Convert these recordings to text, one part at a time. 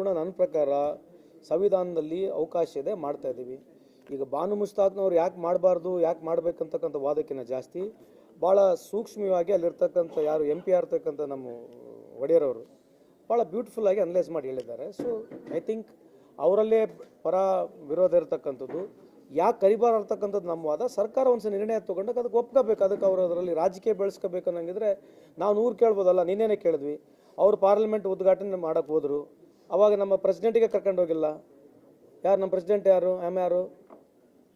ಸಂಪೂರ್ಣ ನನ್ನ ಪ್ರಕಾರ ಸಂವಿಧಾನದಲ್ಲಿ ಅವಕಾಶ ಇದೆ, ಮಾಡ್ತಾ ಇದ್ದೀವಿ. ಈಗ ಬಾನು ಮುಸ್ತಾದ್ನವ್ರು ಯಾಕೆ ಮಾಡಬಾರ್ದು, ಯಾಕೆ ಮಾಡಬೇಕಂತಕ್ಕಂಥ ವಾದಕ್ಕಿಂತ ಜಾಸ್ತಿ. ಭಾಳ ಸೂಕ್ಷ್ಮವಾಗಿ ಅಲ್ಲಿರ್ತಕ್ಕಂಥ ಯಾರು ಎಂ ಪಿ ಇರ್ತಕ್ಕಂಥ ನಮ್ಮ ಒಡೆಯರವರು ಭಾಳ ಬ್ಯೂಟಿಫುಲ್ಲಾಗಿ ಅನಲೈಸ್ ಮಾಡಿ ಹೇಳಿದ್ದಾರೆ. ಸೊ ಐ ಥಿಂಕ್ ಅವರಲ್ಲೇ ಪರ ವಿರೋಧ ಇರತಕ್ಕಂಥದ್ದು. ಯಾಕೆ ಕರಿಬಾರ ಇರ್ತಕ್ಕಂಥದ್ದು ನಮ್ಮ ವಾದ. ಸರ್ಕಾರ ಒಂದು ನಿರ್ಣಯ ತೊಗೊಂಡಾಗ ಅದಕ್ಕೆ ಒಪ್ಕೋಬೇಕು. ಅದಕ್ಕೆ ಅವರು ಅದರಲ್ಲಿ ರಾಜಕೀಯ ಬೆಳೆಸ್ಕೋಬೇಕು ಅನ್ನಂಗಿದ್ರೆ ನಾವು ನೂರು ಕೇಳ್ಬೋದಲ್ಲ, ನಿನ್ನೆನೇ ಕೇಳಿದ್ವಿ. ಅವರು ಪಾರ್ಲಿಮೆಂಟ್ ಉದ್ಘಾಟನೆ ಮಾಡೋಕ್ಕೆ ಹೋದರು. ಅವಾಗ ನಮ್ಮ ಪ್ರೆಸಿಡೆಂಟಿಗೆ ಕರ್ಕೊಂಡು ಹೋಗಿಲ್ಲ. ಯಾರು ನಮ್ಮ ಪ್ರೆಸಿಡೆಂಟ್ ಯಾರು? ಎಂ ಯಾರು?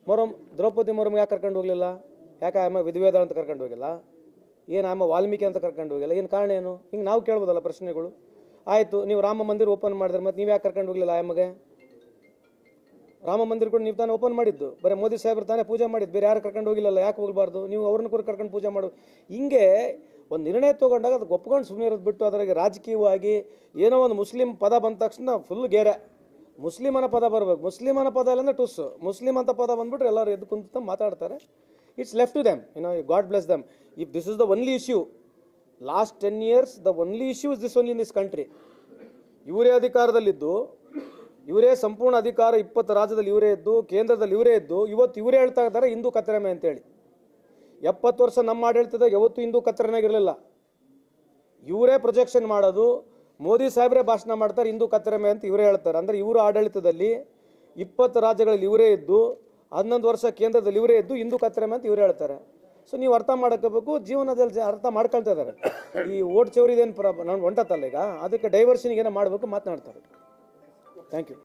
ಮೊರಮ್ ದ್ರೌಪದಿ ಮೊರಮ್ ಯಾಕೆ ಕರ್ಕೊಂಡು ಹೋಗಲಿಲ್ಲ? ಯಾಕೆ ಆಮ ವಿಧಿವೇದ ಅಂತ ಕರ್ಕೊಂಡು ಹೋಗಿಲ್ಲ? ಏನು ಆಮ ವಾಲ್ಮೀಕಿ ಅಂತ ಕರ್ಕೊಂಡು ಹೋಗಿಲ್ಲ? ಏನು ಕಾರಣ ಏನು? ಹಿಂಗೆ ನಾವು ಕೇಳ್ಬೋದಲ್ಲ ಪ್ರಶ್ನೆಗಳು. ಆಯಿತು, ನೀವು ರಾಮ ಮಂದಿರ ಓಪನ್ ಮಾಡಿದ್ರೆ ಮತ್ತೆ ನೀವು ಯಾಕೆ ಕರ್ಕೊಂಡು ಹೋಗಲಿಲ್ಲ ಆಮಗೆ ರಾಮ ಮಂದಿರ ಕೂಡ ನೀವು ತಾನೇ ಓಪನ್ ಮಾಡಿದ್ದು. ಬರೀ ಮೋದಿ ಸಾಹೇಬ್ರು ತಾನೇ ಪೂಜೆ ಮಾಡಿದ್ದು. ಬೇರೆ ಯಾರು ಕರ್ಕೊಂಡು ಹೋಗಿಲ್ಲಲ್ಲ? ಯಾಕೆ ಹೋಗಬಾರ್ದು? ನೀವು ಅವ್ರನ್ನ ಕೂಡ ಕರ್ಕೊಂಡು ಪೂಜೆ ಮಾಡು. ಹಿಂಗೆ ಒಂದು ನಿರ್ಣಯ ತೊಗೊಂಡಾಗ ಅದಕ್ಕೆ ಒಪ್ಕೊಂಡು ಸುಮ್ಮನೆ ಇರೋದು ಬಿಟ್ಟು ಅದರಾಗೆ ರಾಜಕೀಯವಾಗಿ ಏನೋ ಒಂದು ಮುಸ್ಲಿಂ ಪದ ಬಂದ ತಕ್ಷಣ ಫುಲ್ ಗೇರೆ. ಮುಸ್ಲಿಮನ ಪದ ಬರಬೇಕು. ಮುಸ್ಲಿಮನ ಪದ ಇಲ್ಲಂದ್ರೆ ಟುಸ್ಸು ಮುಸ್ಲಿಂ ಅಂತ ಪದ ಬಂದ್ಬಿಟ್ರೆ ಎಲ್ಲರೂ ಎದ್ದು ಕುಂತ ಮಾತಾಡ್ತಾರೆ. It's left to them you know God bless them if this is the only issue last ten years the only issue is this only in this country ಇವರೇ ಅಧಿಕಾರದಲ್ಲಿದ್ದು, ಇವರೇ ಸಂಪೂರ್ಣ ಅಧಿಕಾರ ಇಪ್ಪತ್ತು ರಾಜ್ಯದಲ್ಲಿ ಇವರೇ ಇದ್ದು, ಕೇಂದ್ರದಲ್ಲಿ ಇವರೇ ಇದ್ದು, ಇವತ್ತು ಇವರೇ ಹೇಳ್ತಾ ಇದ್ದಾರೆ ಹಿಂದೂ ಕತ್ತರೆಮೆ ಅಂತೇಳಿ. ಎಪ್ಪತ್ತು ವರ್ಷ ನಮ್ಮ ಆಡಳಿತದಾಗ ಯಾವತ್ತೂ ಹಿಂದೂ ಕತ್ತರನಾಗಿರಲಿಲ್ಲ. ಇವರೇ ಪ್ರೊಜೆಕ್ಷನ್ ಮಾಡೋದು, ಮೋದಿ ಸಾಹೇಬ್ರೆ ಭಾಷಣ ಮಾಡ್ತಾರೆ, ಹಿಂದೂ ಕತ್ತರಮೆ ಅಂತ ಇವರೇ ಹೇಳ್ತಾರೆ. ಅಂದರೆ ಇವರು ಆಡಳಿತದಲ್ಲಿ ಇಪ್ಪತ್ತು ರಾಜ್ಯಗಳಲ್ಲಿ ಇವರೇ ಇದ್ದು, ಹನ್ನೊಂದು ವರ್ಷ ಕೇಂದ್ರದಲ್ಲಿ ಇವರೇ ಇದ್ದು ಹಿಂದೂ ಕತ್ತರಮೆ ಅಂತ ಇವರೇ ಹೇಳ್ತಾರೆ. ಸೊ ನೀವು ಅರ್ಥ ಮಾಡ್ಕೋಬೇಕು, ಜೀವನದಲ್ಲಿ ಅರ್ಥ ಮಾಡ್ಕೊಳ್ತಾ ಇದ್ದಾರೆ. ಈ ಓಟ್ ಚೌರಿದೇನು ಪ್ರ ನಾನು ಹೊಂಟತ್ತಲ್ಲ ಈಗ? ಅದಕ್ಕೆ ಡೈವರ್ಷನ್ಗೆ ಏನೋ ಮಾಡಬೇಕು ಮಾತನಾಡ್ತಾರೆ. Thank you